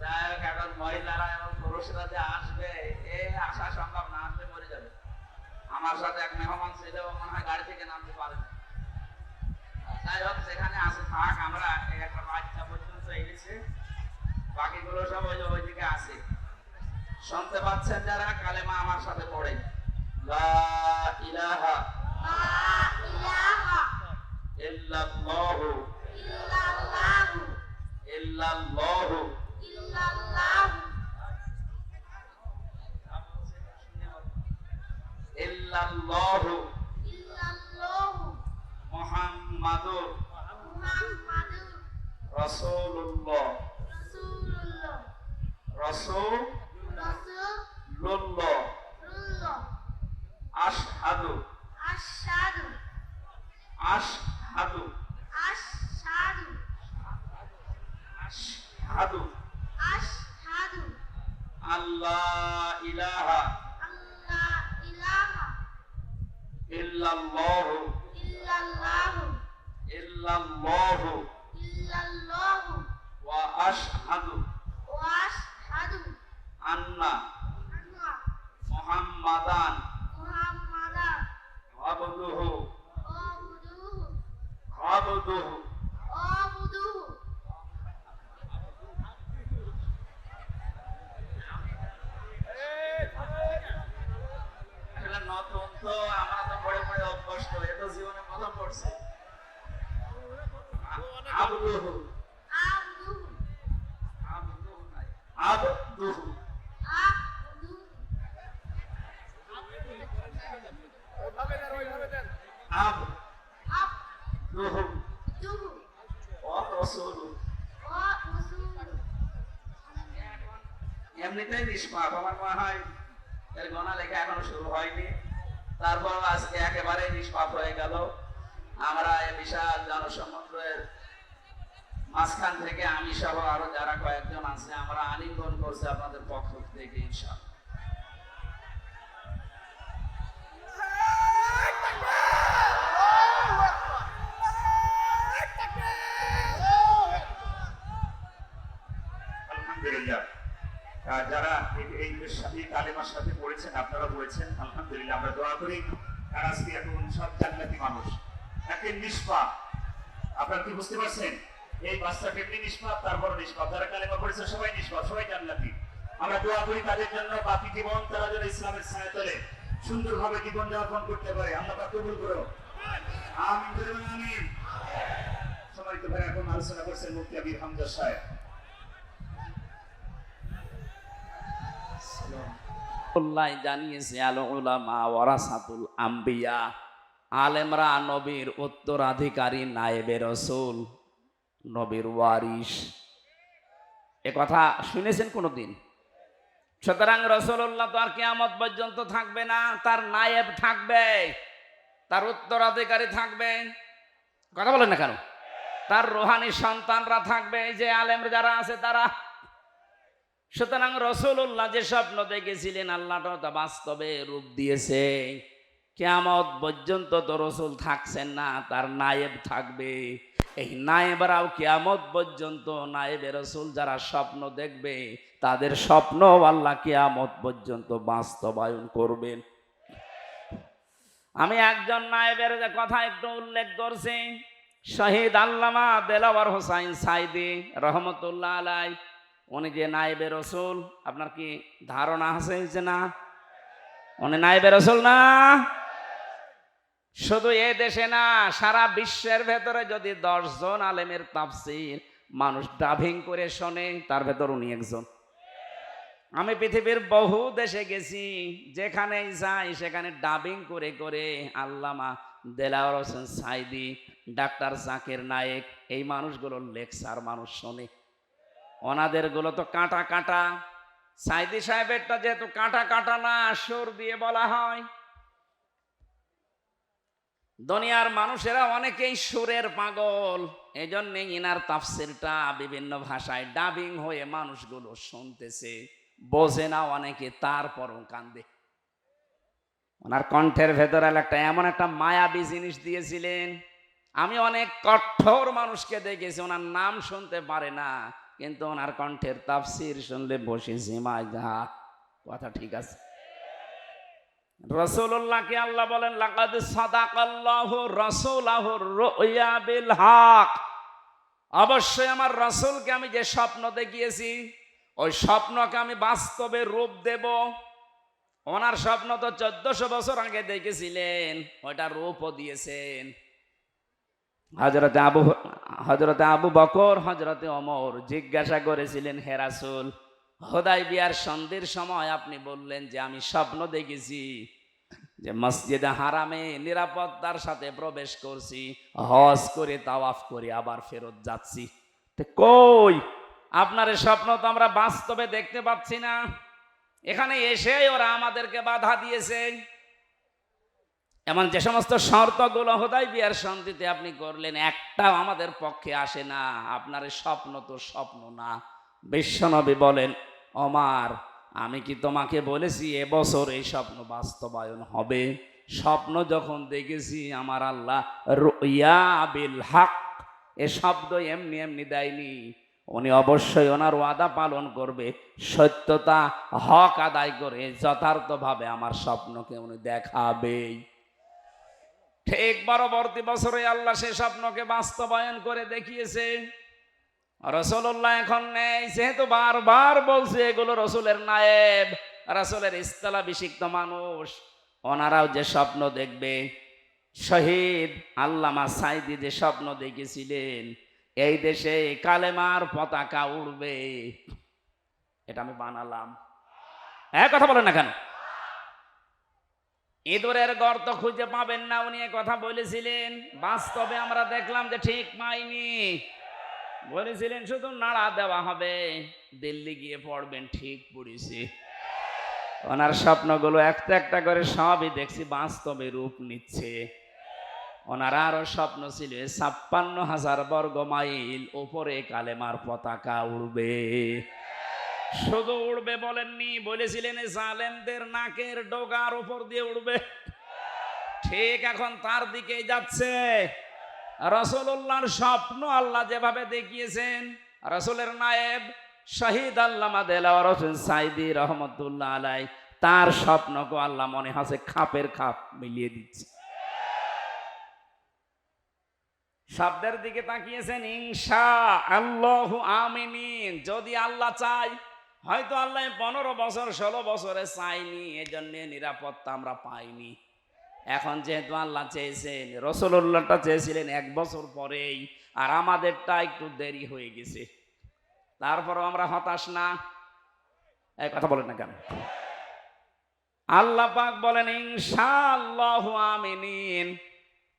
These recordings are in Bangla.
যাই হোক, এখন আসা আমার সাথে এক মেহমান ছিল মনে হয় গাড়ি থেকে নামতে পারে যাই হোক, যেখানে আছে, থাক, আমরা একটা বাচ্চা পর্যন্ত এনেছে। বাকিগুলো সব ওই ওইদিকে আছে। শুনতে পাচ্ছেন যারা, কালেমা আমার সাথে পড়ে ইল্লাল্লাহু। ইল্লাল্লাহু। মুহাম্মাদুর রাসূলুল্লাহ। রাসূলুল্লাহ আশহাদু আশহাদু আশহাদু আশহাদু আশহাদু আশহাদু আল্লাহ ইলাহা আল্লা ইলাহা ইল্লাল্লাহু ইল্লাল্লাহু ইল্লাল্লাহু ইল্লাল্লাহু ওয়া আশহাদু আশহাদু আন্না মুহাম্মাদান। মুহাম্মাদান। আবদুহু আবদুহু আবদুহু আবদুহু আসলে আমরা তো পড়ে পড়ে অভ্যস্ত এ তো জীবনে প্রথম পড়ছে আবদুহু আবদুহু আবদুহু নাই আবদুহু আবদুহু আবদুহু আবদুহু ওয়া রাসূলুহু ওয়া রাসূলুহু এমনিতেই নিষ্পাপ আমার মনে হয় এর গণা লেখা এখনও শুরু হয়নি। তারপর আজকে একেবারে নিষ্পাপ হয়ে গেল। আমরা এই বিশাল জনসমুদ্রের মাঝখান থেকে আমি সহ আরও যারা কয়েকজন আছে, আমরা আলিঙ্গন করছি আপনাদের পক্ষ থেকে, ইনশাআল্লাহ। আলহামদুলিল্লাহ। যারা এই- এই কালেমার সাথে পড়েছেন আপনারা পড়েছেন, আলহামদুলিল্লাহ, আমরা দোয়া করি। আর আজকে এখন সব জান্নাতি মানুষ। একে নিষ্পাপ। আপনারা কি বুঝতে পারছেন? এই বাচ্চা কেমনি নিষ্পাপ তারপর নিষ্পাপ। যারা কালেমা পড়েছে, সবাই নিষ্পাপ, সবাই জান্নাতি। আমরা দোয়া করি তাদের জন্য, বাকি জীবন তারা যেন ইসলামের ছায়া তলে। সুন্দরভাবে জীবন যাপন করতে পারে। আল্লাহ পাক কবুল করো বলুন আমিন। সম্মানিত ভাই, এখন আলোচনা করছেন মুফতি আবির হামজা সাহেব। আল্লাহ জানিয়েছে, আল উলামা ওয়ারাসাতুল আম্বিয়া, আলেমরা নবীর উত্তরাধিকারী, নায়েবে রসুল, নবীর ওয়ারিস এ কথা শুনেছেন কোনোদিন? সুতরাং রসুল্লাহ তো আর কিয়ামত পর্যন্ত থাকবে না, তার নায়েব থাকবে, তার উত্তরাধিকারী থাকবে। কথা বলেন না কেন? তার রোহানি সন্তানরা থাকবে যে আলেম যারা আছে তারা সুতরাং রসুল্লাহ যে স্বপ্ন দেখেছিলেন আল্লাহটা তা বাস্তবে রূপ দিয়েছে। কেয়ামত পর্যন্ত তো রসুল থাকছেন না, তার নায়েব থাকবে। এই নায়েবরাও কেয়ামত পর্যন্ত নায়েবে রসুল যারা স্বপ্ন দেখবে, তাদের স্বপ্ন আল্লাহ কেয়ামত পর্যন্ত বাস্তবায়ন করবেন। আমি একজন নায়েবের কথা একটু উল্লেখ করছি। শহীদ আল্লামা দেলাওয়ার হোসাইন সাইদি রহমতুল্লাহ আলাই উনি যে নাইবে রসুল, আপনার কি ধারণা আছে যে না? উনি নাইবে রসুল না? শুধু এ দেশে না, সারা বিশ্বের ভেতরে যদি দশজন আলেমের তাফসির মানুষ ডাভিং করে শোনে, তার ভেতর উনি একজন। আমি পৃথিবীর বহু দেশে গেছি যেখানেই যাই, সেখানে ডাবিং করে করে আল্লামা দেলাওয়ার হোসেন সাইদি, ডাক্তার জাকির নায়েক, এই মানুষগুলোর লেকচার মানুষ শোনে। ওনাদেরগুলো তো কাঁটা কাঁটা। সাইদি সাহেবেরটা যেহেতু কাঁটা কাঁটা না, সুর দিয়ে বলা হয়। দুনিয়ার মানুষেরা অনেকেই সুরের পাগল এই জন্যে ইনার তাফসিরটা বিভিন্ন ভাষায় ডাবিং হয়ে মানুষগুলো শুনতেছে। বোঝে না অনেকে, তারপরও কান্দে। ওনার কণ্ঠের ভেতরে একটা এমন একটা মায়াবী জিনিস দিয়েছিলেন। আমি অনেক কঠোর মানুষকে দেখেছি, ওনার নাম শুনতে পারে না। কিন্তু ওনার কণ্ঠের তাফসির শুনলে বসে জিমায় যা, কথা ঠিক আছে। রসুল্লাহকে আল্লাহ বলেন অবশ্যই আমার রসুলকে আমি যে স্বপ্ন দেখিয়েছি, ওই স্বপ্নকে আমি বাস্তবে রূপ দেব। ওনার স্বপ্ন তো চোদ্দশো বছর আগে দেখেছিলেন, ওইটা রূপও দিয়েছেন। হজরতে আবু হজরতে আবু বকর হজরতে অমর জিজ্ঞাসা করেছিলেন হেরাসুল হোদাই বিয়ার সন্ধির সময় আপনি বললেন যে আমি স্বপ্ন দেখেছি যে মসজিদে হারামে নিরাপত্তার সাথে প্রবেশ করছি, হজ করে তাওয়াফ করে আবার ফেরত যাচ্ছি। কই? আপনার স্বপ্ন তো আমরা বাস্তবে দেখতে পাচ্ছি না। এখানে এসে ওরা আমাদেরকে বাধা দিয়েছে। এমন যে সমস্ত শর্তগুলো হোদাই বিয়ার শান্তিতে আপনি করলেন, একটাও আমাদের পক্ষে আসে না। আপনার স্বপ্ন তো স্বপ্ন না। বিশ্বনবী বলেন অমার আমি কি তোমাকে বলেছি এবছর এই স্বপ্ন বাস্তবায়ন হবে? স্বপ্ন যখন দেখেছি, আমার আল্লাহ রুইয়া বিল হক। এ শব্দ এমনি এমনি দেয়নি। উনি অবশ্যই ওনার ওয়াদা পালন করবে। সত্যতা হক আদায় করে যথার্থভাবে আমার স্বপ্নকে উনি দেখাবেই। ঠিক পরবর্তী বছরে আল্লাহ সে স্বপ্নকে বাস্তবায়ন করে দেখিয়েছে। রসুল্লাহ এখন নেই, যেহেতু বারবার বলছে এগুলো রসুলের নায়েব, রসুলের ইস্তলা বিষিক্ত মানুষ। ওনারাও যে স্বপ্ন দেখবে, শহীদ আল্লামা সাইদি যে স্বপ্ন দেখেছিলেন, এই দেশে কালেমার পতাকা উড়বে। এটা আমি বানালাম। হ্যাঁ কথা বলেন না কেন? ইঁদুরের গর্ত খুঁজে পাবেন না, উনি কথা বলেছিলেন। বাস্তবে আমরা দেখলাম যে ঠিক পাইনি। বলেছিলেন, শুধু নাড়া দেওয়া হবে। দিল্লি গিয়ে পড়বেন ঠিক পড়েছি ওনার স্বপ্নগুলো একটা একটা করে সবই দেখছি, বাস্তবে রূপ নিচ্ছে। ওনার আরও স্বপ্ন ছিল ছাপ্পান্ন হাজার বর্গ মাইল উপরে কালেমার পতাকা উড়বে। শুধু উড়বে বলেননি, বলেছিলেন জালেমদের নাকের ডোগার উপর দিয়ে উড়বে। ঠিক এখন তার দিকেই যাচ্ছে। রসুল্লাহর স্বপ্ন আল্লাহ যেভাবে দেখিয়েছেন, রসুলের নায়েব শহীদ আল্লামা দেলাওয়ার সাইদি রহমতুল্লাহ আলাই, তার স্বপ্নকে আল্লাহ মনে হচ্ছে খাপের খাপ মিলিয়ে দিচ্ছে। শব্দের দিকে তাকিয়েছেন ইংসা আল্লাহ আমিনিন, যদি আল্লাহ চাই হয়তো আল্লাহ পনেরো বছর, ষোলো বছরে চাইনি এজন্য নিরাপত্তা আমরা পাইনি। এখন যেহেতু আল্লাহ চেয়েছেন রসুল্লাহটা চেয়েছিলেন এক বছর পরেই, আর আমাদেরটা একটু দেরি হয়ে গেছে। তারপরও আমরা হতাশ না। এই কথা বলেন না কেন? আল্লাহ পাক বলেন আমিনিন।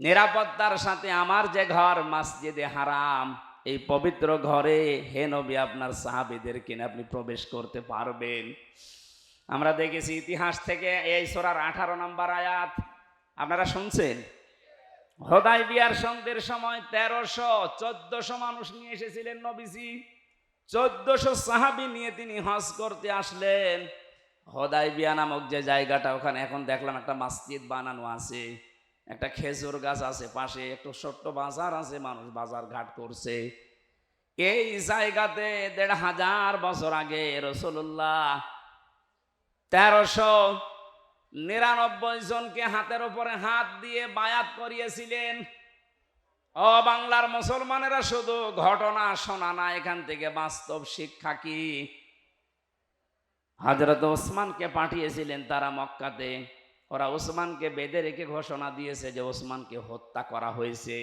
নিরাপত্তার সাথে আমার যে ঘর, মসজিদে হারাম। এই পবিত্র ঘরে হে নবী, আপনার সাহাবিদের কিনে আপনি প্রবেশ করতে পারবেন। আমরা দেখেছি ইতিহাস থেকে এই সোরার আঠারো নম্বর আয়াত। আপনারা শুনছেন? হোদাই বিয়ার সন্ধ্যের সময় তেরোশো চোদ্দশো মানুষ নিয়ে এসেছিলেন নবীজি। চোদ্দশো সাহাবি নিয়ে তিনি হজ করতে আসলেন। হোদাই বিয়া নামক যে জায়গাটা, ওখানে এখন দেখলাম একটা মসজিদ বানানো আছে। একটা খেজুর গাছ আছে পাশে, একটু ছোট্ট বাজার আছে, মানুষ বাজার ঘাট করছে। এই জায়গাতে দেড় হাজার বছর আগে রসুল্লাহ তেরোশো নিরানব্বই জনকে হাতের উপরে হাত দিয়ে বায়াত করিয়েছিলেন। ও বাংলার মুসলমানেরা শুধু ঘটনা শোনা না, এখান থেকে বাস্তব শিক্ষা কি? হজরত ওসমানকে পাঠিয়েছিলেন তারা মক্কাতে। ওরা ওসমানকে বেঁধে রেখে ঘোষণা দিয়েছে যে ওসমানকে হত্যা করা হয়েছে।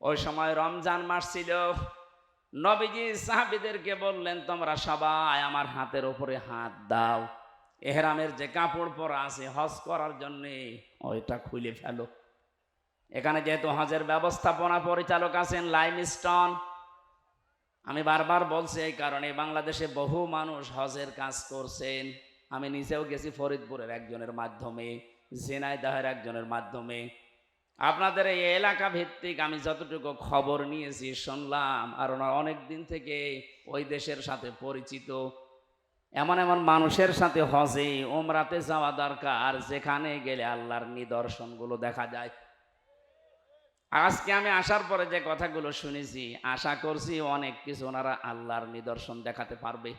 ওই সময় রমজান মাস ছিল। নবীজি সাহাবিদেরকে বললেন, তোমরা সবাই আমার হাতের উপরে হাত দাও। এহরামের যে কাপড় পরা আছে হজ করার জন্যে ওইটা খুলে ফেলো। এখানে যেহেতু হজের ব্যবস্থাপনা পরিচালক আছেন লাইমস্টন, আমি বারবার বলছি এই কারণে বাংলাদেশে বহু মানুষ হজের কাজ করছেন। আমি নিজেও গেছি ফরিদপুরের একজনের মাধ্যমে ঝিনাইদাহের একজনের মাধ্যমে। আপনাদের এই এলাকা ভিত্তিক আমি যতটুকু খবর নিয়েছি, শুনলাম আর ওনার অনেক দিন থেকে ওই দেশের সাথে পরিচিত। এমন এমন মানুষের সাথে হজে ওমরাতে যাওয়া দরকার, যেখানে গেলে আল্লাহর নিদর্শনগুলো দেখা যায়। আজকে আমি আসার পরে যে কথাগুলো শুনেছি, আশা করছি অনেক কিছু ওনারা আল্লাহর নিদর্শন দেখাতে পারবে।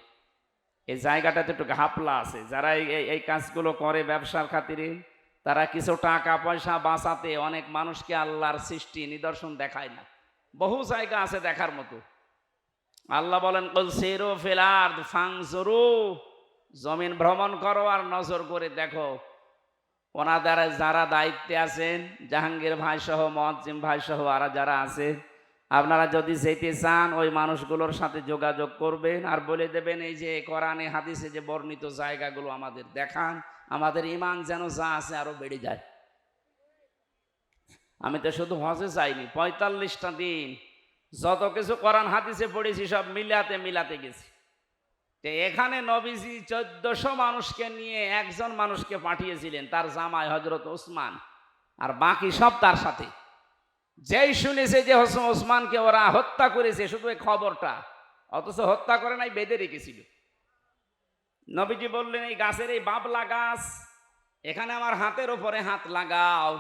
এই জায়গাটাতে একটু ঘাপলা আছে। যারা এই- কাজগুলো করে ব্যবসার খাতিরে, তারা কিছু টাকা পয়সা বাঁচাতে অনেক মানুষকে আল্লাহর সৃষ্টি, নিদর্শন দেখায় না। বহু জায়গা আছে দেখার মতো। আল্লাহ বলেন, কল জমিন ভ্রমণ করো আর নজর করে দেখো। ওনাদের যারা দায়িত্বে আছেন, জাহাঙ্গীর ভাই সহ মহাজিম ভাই সহ আর যারা আছে আপনারা যদি যেতে চান, ওই মানুষগুলোর সাথে যোগাযোগ করবেন আর বলে দেবেন, এই যে কোরআনে, হাদিসে যে বর্ণিত জায়গাগুলো আমাদের দেখান, আমাদের ইমান যেন যা আছে আরও বেড়ে যায়। আমি তো শুধু হজে চাইনি পঁয়তাল্লিশটা দিন যত কিছু কোরআন, হাদিসে পড়েছি, সব মিলাতে মিলাতে গেছি। তো এখানে নবীজি চোদ্দশো মানুষকে নিয়ে একজন মানুষকে পাঠিয়েছিলেন, তার জামাই হজরত ওসমান, আর বাকি সব তার সাথে। যেই শুনেছে যে হোসেন ওসমানকে ওরা হত্যা করেছে, শুধু এই খবরটা, অথচ হত্যা করে নাই, বেঁধে রেখেছিল। নবীজি বললেন, এই গাছের এই বাবলা গাছ, এখানে আমার হাতের ওপরে হাত লাগাও।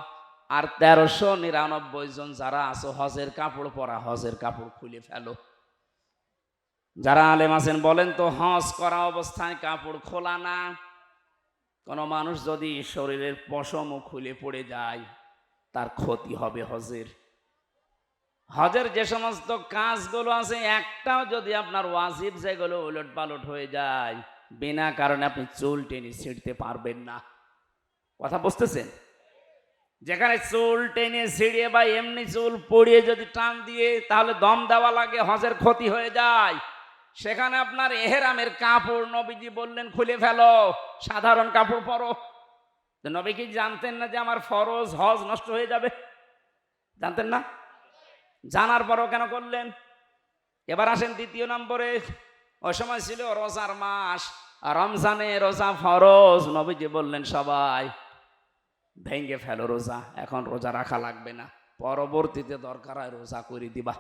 আর তেরোশো নিরানব্বই জন যারা আছো, হজের কাপড় পরা, হজের কাপড় খুলে ফেলো। যারা আলেম আছেন, বলেন তো, হজ করা অবস্থায় কাপড় খোলা না? কোনো মানুষ যদি শরীরের পশমও খুলে পড়ে যায়, তার ক্ষতি হবে হজের। হজের যে সমস্ত কাজগুলো আছে, একটাও যদি আপনার ওয়াজিব যেগুলো উলট পালট হয়ে যায়, বিনা কারণে আপনি চুল টেনে ছিঁড়তে পারবেন না। কথা বুঝতেছেন? যেখানে চুল টেনে ছিঁড়িয়ে বা এমনি চুল পড়িয়ে যদি টান দিয়ে তাহলে দম দেওয়া লাগে, হজের ক্ষতি হয়ে যায়। সেখানে আপনার এহেরামের কাপড় নবীজি বললেন, খুলে ফেলো, সাধারণ কাপড় পরো। নবী কি জানতেন না যে আমার ফরজ, হজ নষ্ট হয়ে যাবে। জানতেন না? জানার পরও কেন করলেন? এবার আসেন দ্বিতীয় নম্বরে। ওই সময় ছিল রোজার মাস রমজানে রোজা ফরজ, নবীজি বললেন, সবাই ভেঙ্গে ফেলো রোজা, এখন রোজা রাখা লাগবে না, পরবর্তীতে দরকার হয় রোজা করে দিবা।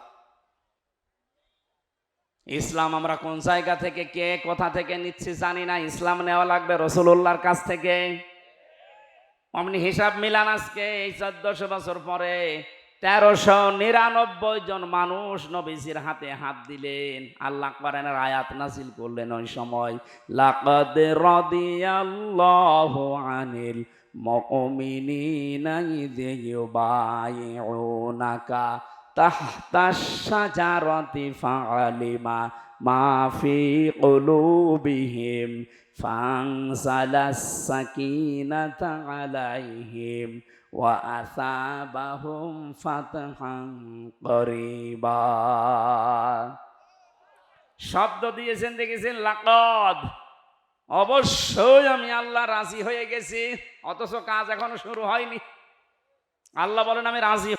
ইসলাম আমরা কোন জায়গা থেকে, কে কোথা থেকে নিচ্ছি জানি না, ইসলাম নেওয়া লাগবে রসুল্লাহর কাছ থেকে। অমনি হিসাব মিলান আজকে, এই চোদ্দশো বছর পরে তেরোশো নিরানব্বই জন মানুষ নবীজির হাতে হাত দিলেন। আল্লাহ করেন আয়াত নাসিল করলেন ওই সময়, লাকাদ রাদিয়াল্লাহু আনিল মুমিনিনা ইয ইউবাইউনাকা তাহতাশ শাজারাতি ফাআলিমা মা ফি কুলুবিহিম ফানসালাস সাকিনাতা আলাইহিম وأثابهم فتحا قريبا শব্দ দিয়েছেন দেখেছেন লাকদ অবশ্যই আমি আল্লাহ রাজি হয়ে গেছি অথচ কাজ এখনো শুরু হয়নি আল্লাহ বলেন আমি রাজি